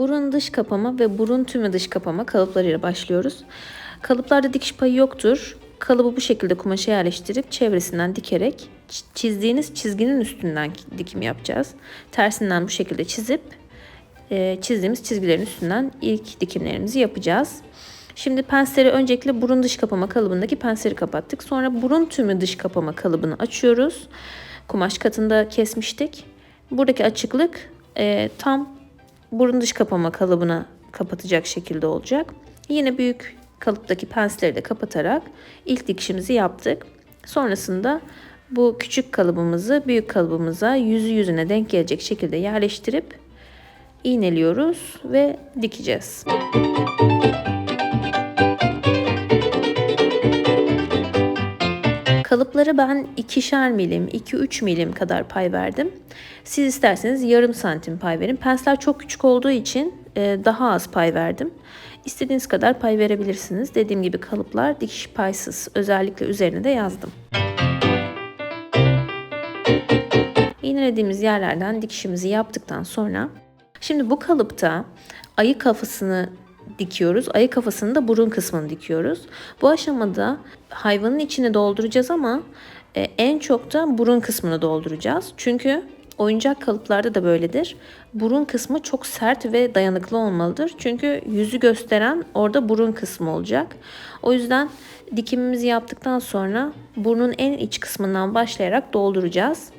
Burun dış kapama ve burun tümü dış kapama kalıplarıyla başlıyoruz. Kalıplarda dikiş payı yoktur. Kalıbı bu şekilde kumaşa yerleştirip çevresinden dikerek çizdiğiniz çizginin üstünden dikim yapacağız. Tersinden bu şekilde çizip e, çizdiğimiz çizgilerin üstünden ilk dikimlerimizi yapacağız. Şimdi pensleri öncelikle burun dış kapama kalıbındaki pensleri kapattık. Sonra burun tümü dış kapama kalıbını açıyoruz. Kumaş katında kesmiştik. Buradaki açıklık e, tam burun dış kapama kalıbına kapatacak şekilde olacak. Yine büyük kalıptaki pensleri de kapatarak ilk dikişimizi yaptık. Sonrasında bu küçük kalıbımızı büyük kalıbımıza yüzü yüzüne denk gelecek şekilde yerleştirip iğneliyoruz ve dikeceğiz. Kalıpları ben ikişer milim, 2-3 milim kadar pay verdim. Siz isterseniz yarım santim pay verin. Pensler çok küçük olduğu için e, daha az pay verdim. İstediğiniz kadar pay verebilirsiniz. Dediğim gibi kalıplar dikiş paysız. Özellikle üzerine de yazdım. İğnelediğimiz yerlerden dikişimizi yaptıktan sonra şimdi bu kalıpta ayı kafasını dikiyoruz. Ayı kafasını da burun kısmını dikiyoruz. Bu aşamada hayvanın içine dolduracağız ama e, en çok da burun kısmını dolduracağız. Çünkü oyuncak kalıplarda da böyledir. Burun kısmı çok sert ve dayanıklı olmalıdır. Çünkü yüzü gösteren orada burun kısmı olacak. O yüzden dikimimizi yaptıktan sonra burnun en iç kısmından başlayarak dolduracağız.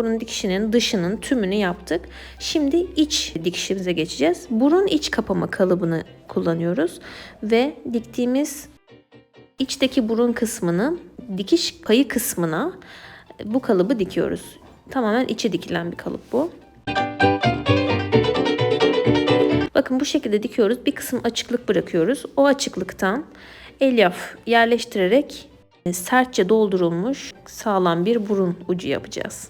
Burun dikişinin dışının tümünü yaptık. Şimdi iç dikişimize geçeceğiz. Burun iç kapama kalıbını kullanıyoruz ve diktiğimiz içteki burun kısmını dikiş payı kısmına bu kalıbı dikiyoruz. Tamamen içe dikilen bir kalıp bu. Bakın bu şekilde dikiyoruz. Bir kısım açıklık bırakıyoruz. O açıklıktan elyaf yerleştirerek sertçe doldurulmuş sağlam bir burun ucu yapacağız.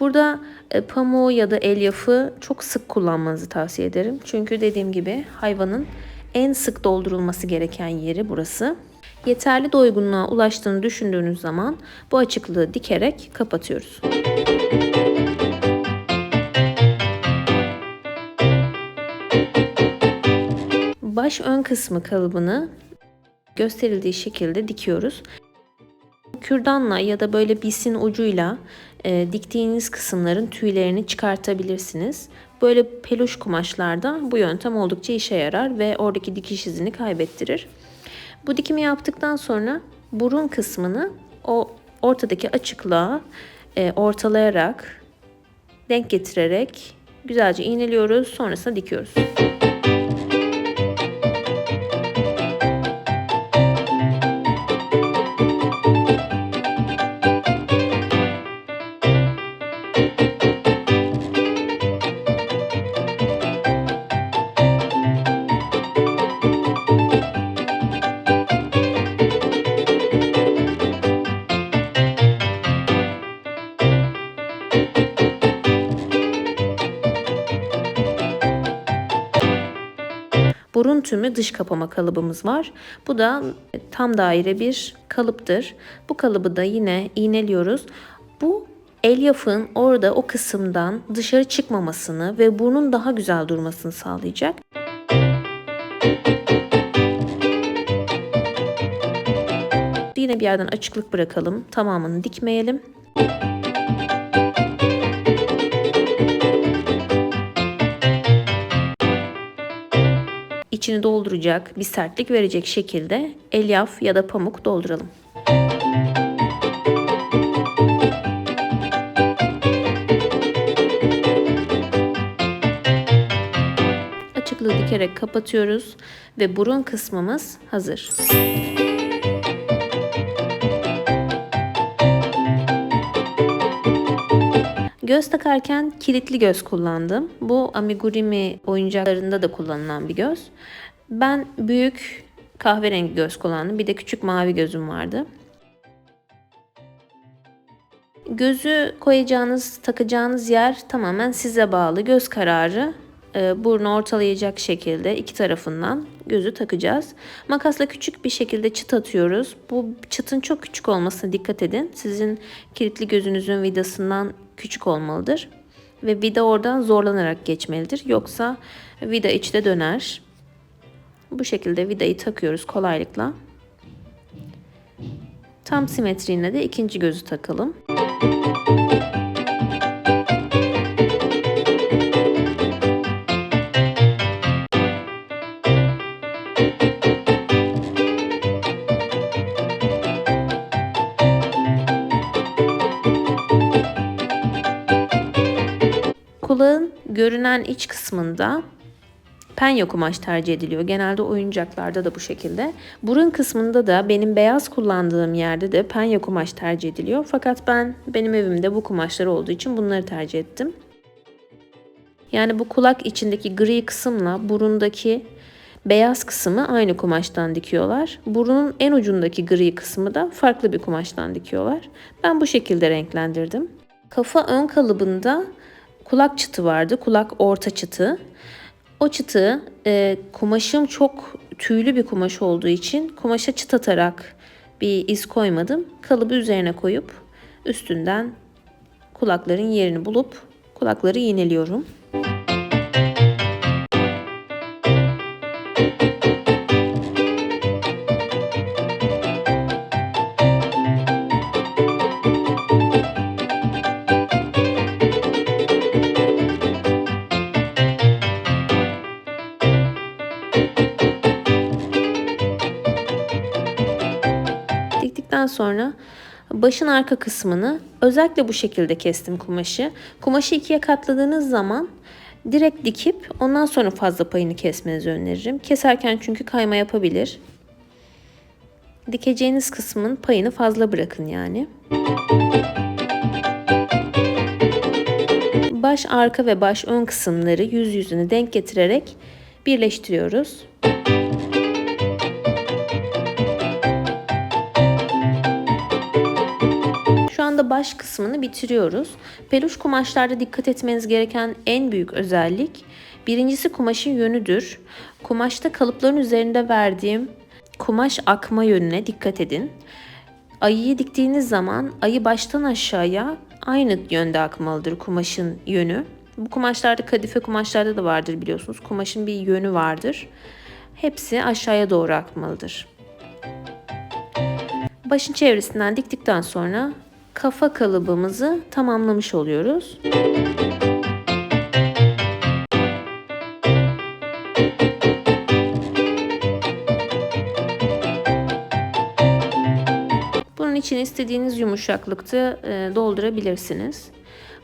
Burada e, pamuğu ya da elyafı çok sık kullanmanızı tavsiye ederim. Çünkü dediğim gibi hayvanın en sık doldurulması gereken yeri burası. Yeterli doygunluğa ulaştığını düşündüğünüz zaman bu açıklığı dikerek kapatıyoruz. Baş ön kısmı kalıbını gösterildiği şekilde dikiyoruz. Kürdanla ya da böyle bisin ucuyla e, diktiğiniz kısımların tüylerini çıkartabilirsiniz. Böyle peluş kumaşlarda bu yöntem oldukça işe yarar ve oradaki dikiş izini kaybettirir. Bu dikimi yaptıktan sonra burun kısmını o ortadaki açıklığa e, ortalayarak denk getirerek güzelce iğneliyoruz. Sonrasında dikiyoruz. Burun tümü dış kapama kalıbımız var. Bu da tam daire bir kalıptır. Bu kalıbı da yine iğneliyoruz. Bu elyafın orada o kısımdan dışarı çıkmamasını ve burnun daha güzel durmasını sağlayacak. Yine bir yerden açıklık bırakalım. Tamamını dikmeyelim. İçini dolduracak, bir sertlik verecek şekilde elyaf ya da pamuk dolduralım. Açıklığı dikerek kapatıyoruz ve burun kısmımız hazır. Göz takarken kilitli göz kullandım. Bu amigurumi oyuncaklarında da kullanılan bir göz. Ben büyük kahverengi göz kullandım. Bir de küçük mavi gözüm vardı. Gözü koyacağınız, takacağınız yer tamamen size bağlı. Göz kararı burnu ortalayacak şekilde iki tarafından gözü takacağız. Makasla küçük bir şekilde çıt atıyoruz. Bu çıtın çok küçük olmasına dikkat edin. Sizin kilitli gözünüzün vidasından küçük olmalıdır. Ve vida oradan zorlanarak geçmelidir. Yoksa vida içte döner. Bu şekilde vidayı takıyoruz kolaylıkla. Tam simetriğine de ikinci gözü takalım. Kulağın görünen iç kısmında penyo kumaş tercih ediliyor. Genelde oyuncaklarda da bu şekilde. Burun kısmında da benim beyaz kullandığım yerde de penyo kumaş tercih ediliyor. Fakat ben benim evimde bu kumaşlar olduğu için bunları tercih ettim. Yani bu kulak içindeki gri kısımla burundaki beyaz kısmı aynı kumaştan dikiyorlar. Burunun en ucundaki gri kısmı da farklı bir kumaştan dikiyorlar. Ben bu şekilde renklendirdim. Kafa ön kalıbında kulak çıtı vardı. Kulak orta çıtı. O çıtı e, kumaşım çok tüylü bir kumaş olduğu için kumaşa çıt atarak bir iz koymadım. Kalıbı üzerine koyup üstünden kulakların yerini bulup kulakları iğneliyorum. Başın arka kısmını özellikle bu şekilde kestim kumaşı. Kumaşı ikiye katladığınız zaman direkt dikip ondan sonra fazla payını kesmenizi öneririm. Keserken çünkü kayma yapabilir. Dikeceğiniz kısmın payını fazla bırakın yani. Baş arka ve baş ön kısımları yüz yüzünü denk getirerek birleştiriyoruz. Baş kısmını bitiriyoruz. Peluş kumaşlarda dikkat etmeniz gereken en büyük özellik birincisi kumaşın yönüdür. Kumaşta kalıpların üzerinde verdiğim kumaş akma yönüne dikkat edin. Ayıyı diktiğiniz zaman ayı baştan aşağıya aynı yönde akmalıdır kumaşın yönü. Bu kumaşlarda kadife kumaşlarda da vardır biliyorsunuz. Kumaşın bir yönü vardır. Hepsi aşağıya doğru akmalıdır. Başın çevresinden diktikten sonra kafa kalıbımızı tamamlamış oluyoruz. Bunun için istediğiniz yumuşaklıkta e, doldurabilirsiniz.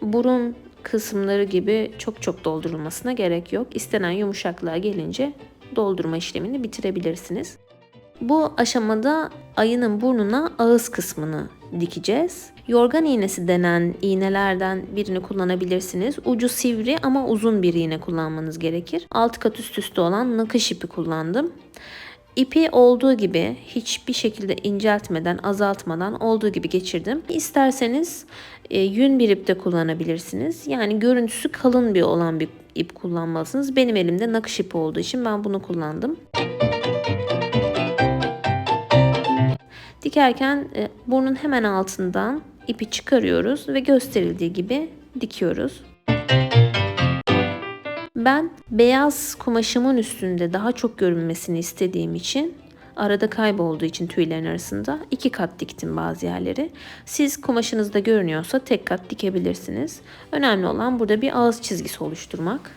Burun kısımları gibi çok çok doldurulmasına gerek yok. İstenen yumuşaklığa gelince doldurma işlemini bitirebilirsiniz. Bu aşamada ayının burnuna ağız kısmını dikeceğiz. Yorgan iğnesi denen iğnelerden birini kullanabilirsiniz. Ucu sivri ama uzun bir iğne kullanmanız gerekir. Alt kat üst üste olan nakış ipi kullandım. İpi olduğu gibi hiçbir şekilde inceltmeden, azaltmadan olduğu gibi geçirdim. İsterseniz e, yün bir ip de kullanabilirsiniz. Yani görüntüsü kalın bir olan bir ip kullanmalısınız. Benim elimde nakış ipi olduğu için ben bunu kullandım. Dikerken e, burnun hemen altından ipi çıkarıyoruz ve gösterildiği gibi dikiyoruz. Ben beyaz kumaşımın üstünde daha çok görünmesini istediğim için arada kaybolduğu için tüylerin arasında iki kat diktim bazı yerleri. Siz kumaşınızda görünüyorsa tek kat dikebilirsiniz. Önemli olan burada bir ağız çizgisi oluşturmak.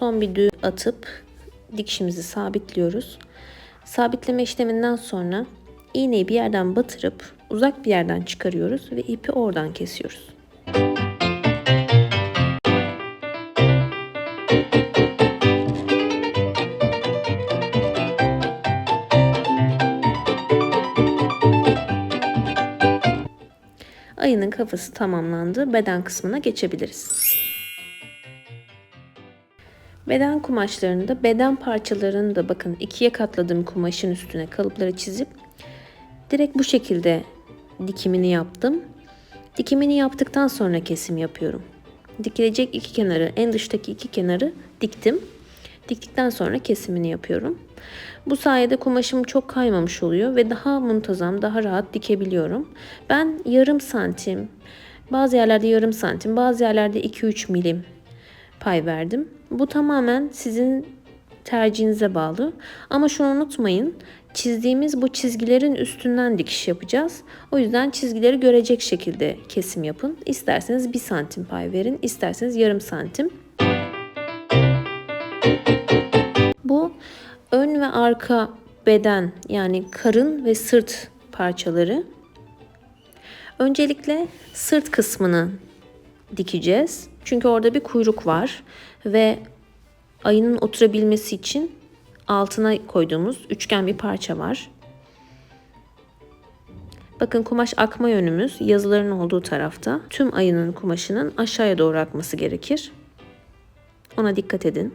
Son bir düğüm atıp dikişimizi sabitliyoruz. Sabitleme işleminden sonra iğneyi bir yerden batırıp uzak bir yerden çıkarıyoruz ve ipi oradan kesiyoruz. Ayının kafası tamamlandı. Beden kısmına geçebiliriz. Beden kumaşlarında beden parçalarını da bakın ikiye katladığım kumaşın üstüne kalıpları çizip direkt bu şekilde dikimini yaptım. Dikimini yaptıktan sonra kesim yapıyorum. Dikilecek iki kenarı, en dıştaki iki kenarı diktim. Diktikten sonra kesimini yapıyorum. Bu sayede kumaşım çok kaymamış oluyor ve daha muntazam, daha rahat dikebiliyorum. Ben yarım santim, bazı yerlerde yarım santim, bazı yerlerde 2-3 milim pay verdim. Bu tamamen sizin tercihinize bağlı. Ama şunu unutmayın. Çizdiğimiz bu çizgilerin üstünden dikiş yapacağız. O yüzden çizgileri görecek şekilde kesim yapın. İsterseniz 1 santim pay verin, isterseniz yarım santim. Bu ön ve arka beden yani karın ve sırt parçaları. Öncelikle sırt kısmını dikeceğiz. Çünkü orada bir kuyruk var ve ayının oturabilmesi için altına koyduğumuz üçgen bir parça var. Bakın kumaş akma yönümüz yazıların olduğu tarafta. Tüm ayının kumaşının aşağıya doğru akması gerekir. Ona dikkat edin.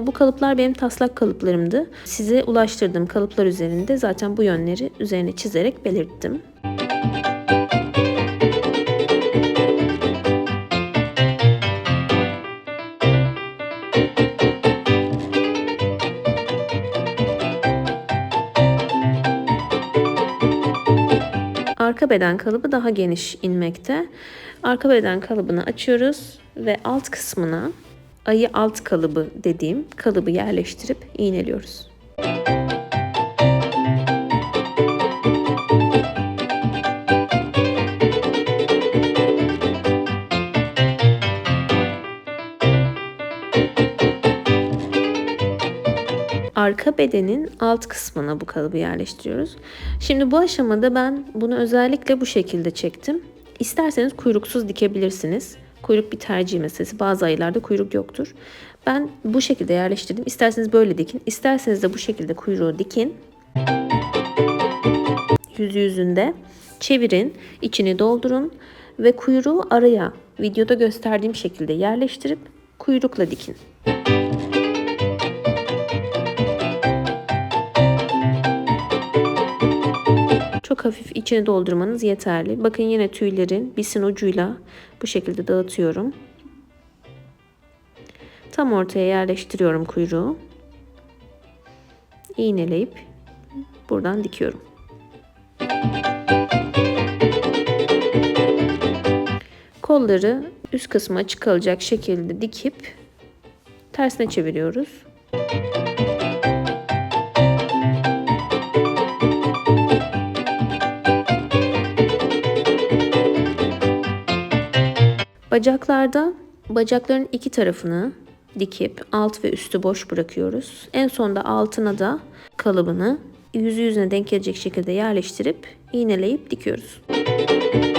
Bu kalıplar benim taslak kalıplarımdı. Size ulaştırdığım kalıplar üzerinde zaten bu yönleri üzerine çizerek belirttim. Arka beden kalıbı daha geniş inmekte. Arka beden kalıbını açıyoruz ve alt kısmına ayı alt kalıbı dediğim kalıbı yerleştirip iğneliyoruz. Arka bedenin alt kısmına bu kalıbı yerleştiriyoruz. Şimdi bu aşamada ben bunu özellikle bu şekilde çektim. İsterseniz kuyruksuz dikebilirsiniz. Kuyruk bir tercih meselesi. Bazı ayılarda kuyruk yoktur. Ben bu şekilde yerleştirdim. İsterseniz böyle dikin. İsterseniz de bu şekilde kuyruğu dikin. Yüzü yüzünde çevirin, içini doldurun ve kuyruğu araya videoda gösterdiğim şekilde yerleştirip kuyrukla dikin. Çok hafif içine doldurmanız yeterli. Bakın yine tüylerin bisin ucuyla bu şekilde dağıtıyorum. Tam ortaya yerleştiriyorum kuyruğu. İğneleyip buradan dikiyorum. Kolları üst kısmı açık kalacak şekilde dikip tersine çeviriyoruz. Bacaklarda bacakların iki tarafını dikip alt ve üstü boş bırakıyoruz. En sonda altına da kalıbını yüzü yüzüne denk gelecek şekilde yerleştirip iğneleyip dikiyoruz. Dikimi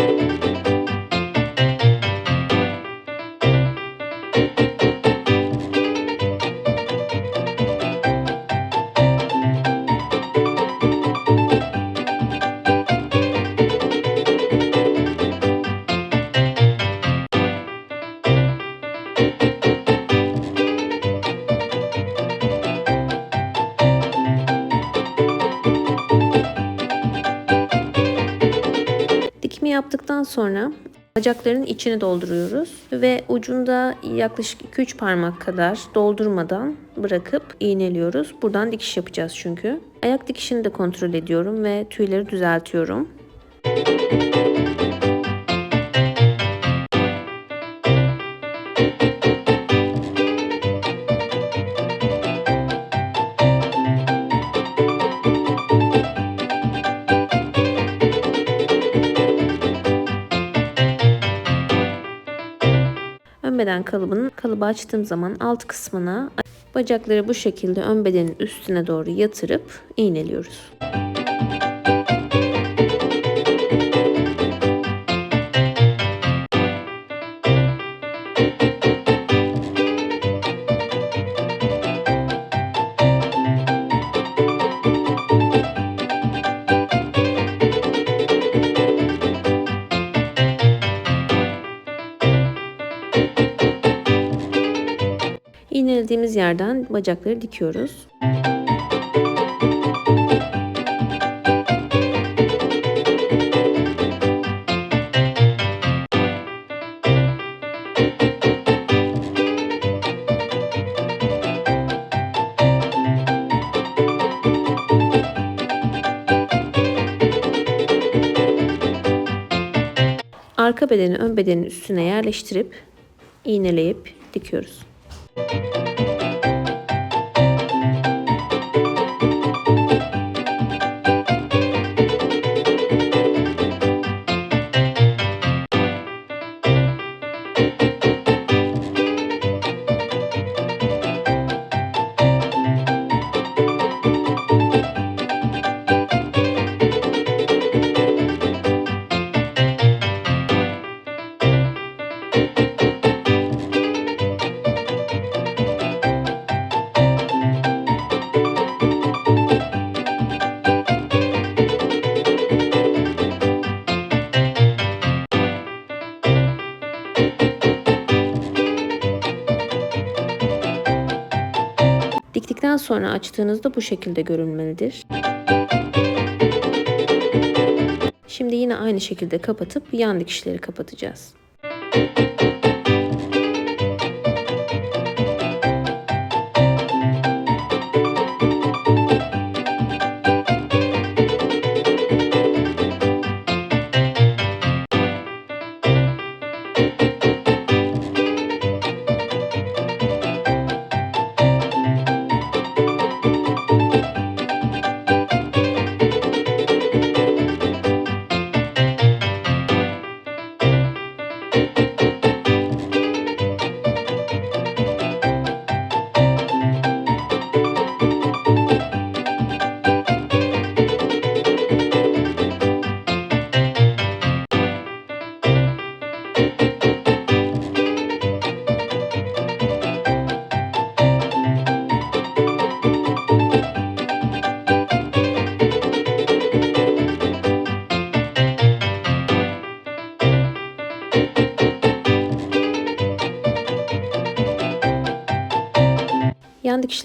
sonra bacakların içini dolduruyoruz ve ucunda yaklaşık 2-3 parmak kadar doldurmadan bırakıp iğneliyoruz. Buradan dikiş yapacağız çünkü. Ayak dikişini de kontrol ediyorum ve tüyleri düzeltiyorum. Beden kalıbının kalıbı açtığım zaman alt kısmına bacakları bu şekilde ön bedenin üstüne doğru yatırıp iğneliyoruz. Yerden bacakları dikiyoruz. Arka bedeni ön bedenin üstüne yerleştirip iğneleyip dikiyoruz. Diktikten sonra açtığınızda bu şekilde görünmelidir. Şimdi yine aynı şekilde kapatıp yan dikişleri kapatacağız. Yan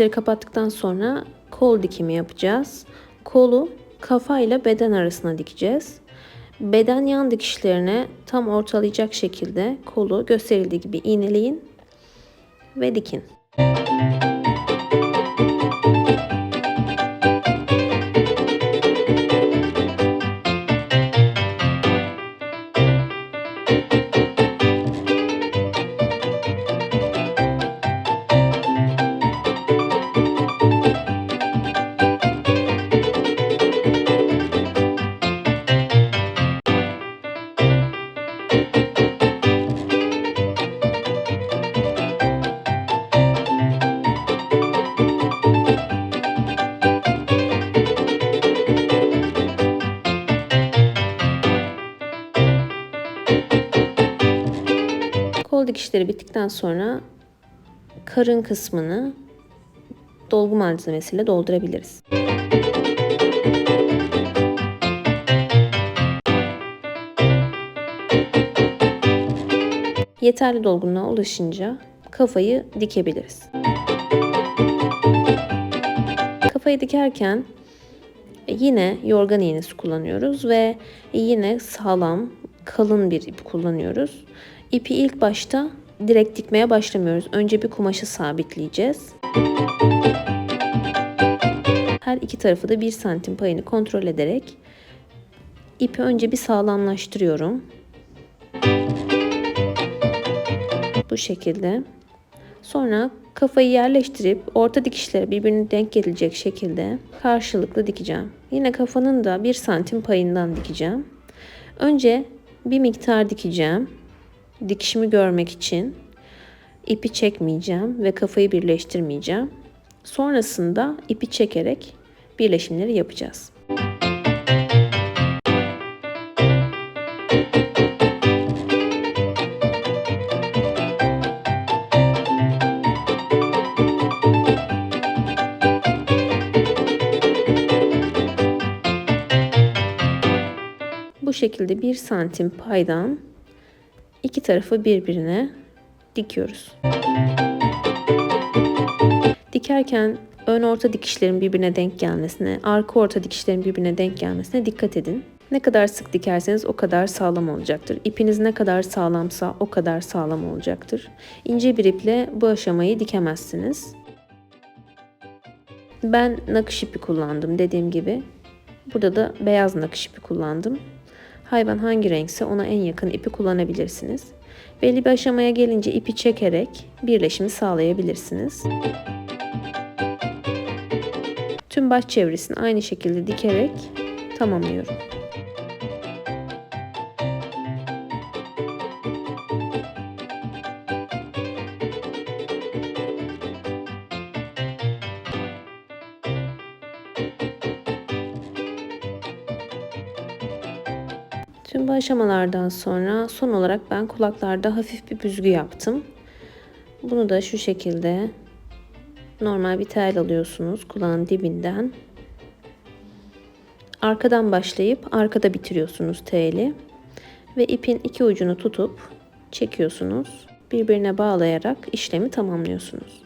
dikişleri kapattıktan sonra kol dikimi yapacağız. Kolu kafa ile beden arasına dikeceğiz. Beden yan dikişlerine tam ortalayacak şekilde kolu gösterildiği gibi iğneleyin ve dikin. Dikişleri bittikten sonra karın kısmını dolgu malzemesiyle doldurabiliriz. Yeterli dolgunluğa ulaşınca kafayı dikebiliriz. Kafayı dikerken yine yorgan iğnesi kullanıyoruz ve yine sağlam, kalın bir ip kullanıyoruz. İpi ilk başta direkt dikmeye başlamıyoruz. Önce bir kumaşı sabitleyeceğiz. Her iki tarafı da 1 santim payını kontrol ederek ipi önce bir sağlamlaştırıyorum. Bu şekilde. Sonra kafayı yerleştirip orta dikişleri birbirine denk gelecek şekilde karşılıklı dikeceğim. Yine kafanın da 1 santim payından dikeceğim. Önce bir miktar dikeceğim. Dikişimi görmek için. ipi çekmeyeceğim ve kafayı birleştirmeyeceğim. Sonrasında ipi çekerek birleşimleri yapacağız. Bu şekilde 1 santim paydan iki tarafı birbirine dikiyoruz. Dikerken ön orta dikişlerin birbirine denk gelmesine, arka orta dikişlerin birbirine denk gelmesine dikkat edin. Ne kadar sık dikerseniz o kadar sağlam olacaktır. İpiniz ne kadar sağlamsa o kadar sağlam olacaktır. İnce bir iple bu aşamayı dikemezsiniz. Ben nakış ipi kullandım dediğim gibi. Burada da beyaz nakış ipi kullandım. Hayvan hangi renkse ona en yakın ipi kullanabilirsiniz. Belli bir aşamaya gelince ipi çekerek birleşimi sağlayabilirsiniz. Tüm baş çevresini aynı şekilde dikerek tamamlıyorum. Aşamalardan sonra son olarak ben kulaklarda hafif bir büzgü yaptım. Bunu da şu şekilde normal bir tel alıyorsunuz kulağın dibinden. Arkadan başlayıp arkada bitiriyorsunuz teli ve ipin iki ucunu tutup çekiyorsunuz. Birbirine bağlayarak işlemi tamamlıyorsunuz.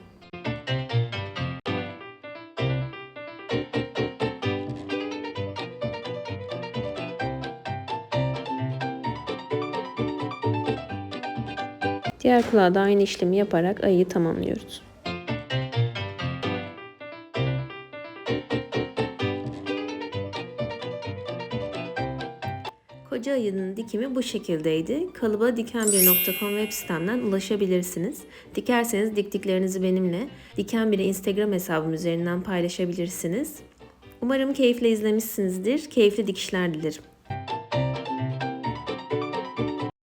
Diğer kulağa da aynı işlemi yaparak ayıyı tamamlıyoruz. Koca ayının dikimi bu şekildeydi. Kalıba dikenbir.com web sitemden ulaşabilirsiniz. Dikerseniz diktiklerinizi benimle Dikenbir'i Instagram hesabım üzerinden paylaşabilirsiniz. Umarım keyifle izlemişsinizdir. Keyifli dikişler dilerim.